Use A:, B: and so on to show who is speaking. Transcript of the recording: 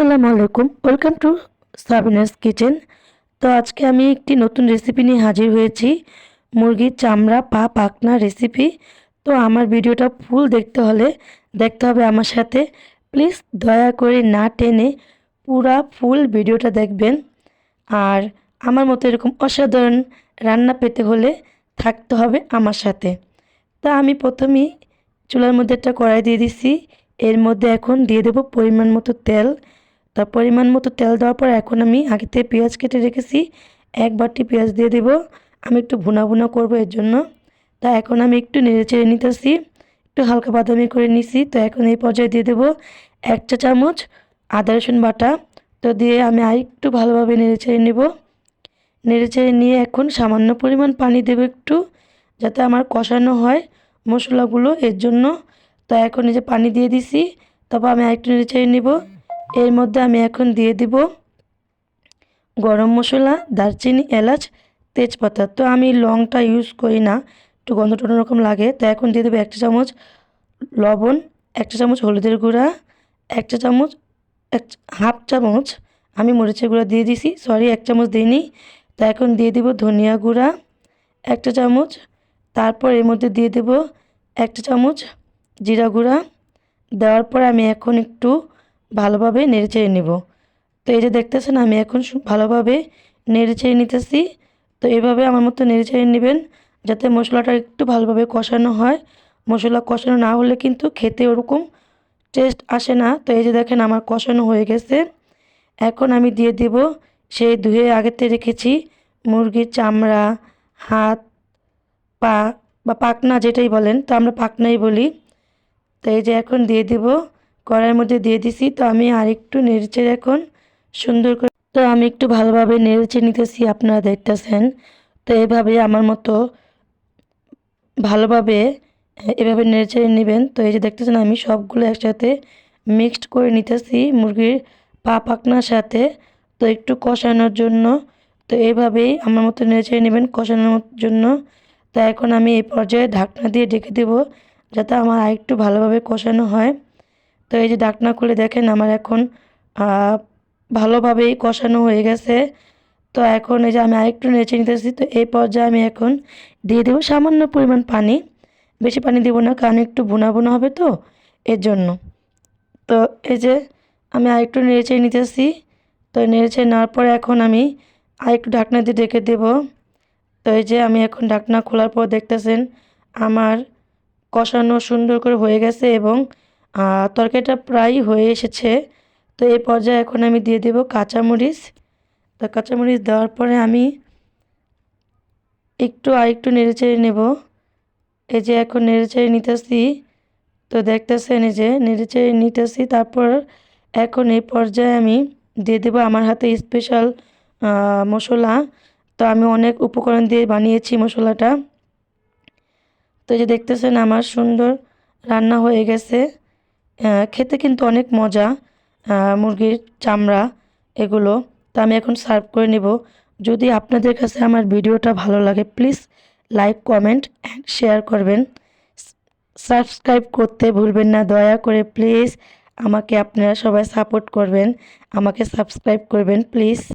A: আসসালামু আলাইকুম। Welcome to Sabinus kitchen তো আজকে আমি একটি নতুন রেসিপি নিয়ে হাজির হয়েছি। মুরগির চামড়া পা পাকনা রেসিপি তো আমার ভিডিওটা ফুল দেখতে হলে দেখতে হবে আমার সাথে। প্লিজ দয়া করে না টেনে পুরা ফুল ভিডিওটা দেখবেন। আর আমার মতো এরকম অসাধারণ রান্না পেতে হলে থাকতে হবে আমার সাথে। তা আমি প্রথমেই চুলার মধ্যে একটা কড়াই দিয়ে দিছি। এর মধ্যে এখন দিয়ে দেবো পরিমাণ মতো তেল। তার পরিমাণ মতো তেল দেওয়ার পর এখন আমি আগে থেকে পেঁয়াজ কেটে রেখেছি। এক বাটি পেঁয়াজ দিয়ে দেবো। আমি একটু ভুনা ভুনা করব এর জন্য। তা এখন আমি একটু নেড়ে চেড়ে নিতেছি। একটু হালকা বাদামি করে নিছি। তো এখন এই পর্যায়ে দিয়ে দেবো এক চা চামচ আদা রসুন বাটা। তো দিয়ে আমি আর একটু ভালোভাবে নেড়ে চেড়ে নেব। নেড়ে চেড়ে নিয়ে এখন সামান্য পরিমাণ পানি দেবো একটু, যাতে আমার কষানো হয় মশলাগুলো এর জন্য। তো এখন এই যে পানি দিয়ে দিছি। তারপর আমি আরেকটু নেড়ে চেড়ে নেব। এর মধ্যে আমি এখন দিয়ে দিব গরম মশলা, দারচিনি, এলাচ, তেজপাতা। তো আমি লংটা ইউজ করি না, একটু গন্ধ রকম লাগে। তো এখন দিয়ে দেবো একটা চামচ লবণ, একটা চামচ হলুদের গুঁড়া, একটা চামচ, এক হাফ চামচ আমি মরিচের গুঁড়া দিয়ে দিছি। সরি এক চামচ দিইনি। তো এখন দিয়ে দিব ধনিয়া গুঁড়া, একটা চামচ। তারপর এর মধ্যে দিয়ে দেব একটা চামচ জিরা গুঁড়া। দেওয়ার পর আমি এখন একটু ভালোভাবে নেড়ে চেড়ে নেব। তো এই যে দেখতেছেন, আমি এখন ভালোভাবে নেড়ে চেড়ে নিতেছি। তো এভাবে আমার মতো নেড়ে চেড়ে নেবেন, যাতে মশলাটা একটু ভালোভাবে কষানো হয়। মশলা কষানো না হলে কিন্তু খেতে ওরকম টেস্ট আসে না। তো এই যে দেখেন, আমার কষানো হয়ে গেছে। এখন আমি দিয়ে দেব সেই ধুয়ে আগেতে রেখেছি মুরগির চামড়া, হাত, পা বা পাকনা যেটাই বলেন, তো আমরা পাকনাই বলি। তো এই যে এখন দিয়ে দিব কড়াইয়ের মধ্যে দিয়ে দিছি। তো আমি আরেকটু নেড়েচে এখন সুন্দর করে তো আমি একটু ভালোভাবে নেড়েচে নিতেছি আপনারা দেখতেছেন। তো এভাবে আমার মতো ভালোভাবে এভাবে নেড়েচেড়ে নেবেন। তো এই যে দেখতেছেন আমি সবগুলো একসাথে মিক্সড করে নিতেছি মুরগির পা পাকনার সাথে। তো একটু কষানোর জন্য, তো এইভাবেই আমার মতো নেড়েচেড়ে নেবেন কষানোর জন্য। তো এখন আমি এই পর্যায়ে ঢাকনা দিয়ে ঢেকে দেবো, যাতে আমার আরেকটু ভালোভাবে কষানো হয়। তো এই যে ঢাকনা খুলে দেখেন, আমার এখন ভালোভাবেই কষানো হয়ে গেছে। তো এখন এই যে আমি আরেকটু নেচে নিতেছি, তো এই পর্যায়ে আমি এখন দিয়ে দেবো সামান্য পরিমাণ পানি। বেশি পানি দেবো না, কারণ একটু বোনা বোনা হবে তো, এর জন্য। তো এই যে আমি আরেকটু নেড়ে নিতেছি, তো নেড়ে নেওয়ার পরে এখন আমি আরেকটু ঢাকনা দিয়ে ঢেকে দেবো। তো এই যে আমি এখন ঢাকনা খোলার পর দেখতেছেন, আমার কষানো সুন্দর করে হয়ে গেছে এবং তরকারিটা প্রায় হয়ে এসেছে। তো এই পর্যায়ে এখন আমি দিয়ে দেব কাঁচামরিচ। তো কাঁচামরিচ দেওয়ার পরে আমি একটু আর আরেকটু নেড়েচেড়ে নেব। এই যে এখন নেড়েচেড়ে নিতেছি। তো দেখতেছেন এই যে নেড়েচেড়ে নিতেছি। তারপর এখন এই পর্যায়ে আমি দিয়ে দেবো আমার হাতে স্পেশাল মশলা। তো আমি অনেক উপকরণ দিয়ে বানিয়েছি মশলাটা। তো যে দেখতেছেন আমার সুন্দর রান্না হয়ে গেছে। খেতে কিন্তু অনেক মজা মুরগির চামড়া, এগুলো। তো আমি এখন সার্ভ করে নেব। যদি আপনাদের কাছে আমার ভিডিওটা ভালো লাগে please like comment and share করবেন। সাবস্ক্রাইব করতে ভুলবেন না, দয়া করে প্লিজ আমাকে আপনারা সবাই সাপোর্ট করবেন, আমাকে সাবস্ক্রাইব করবেন প্লিজ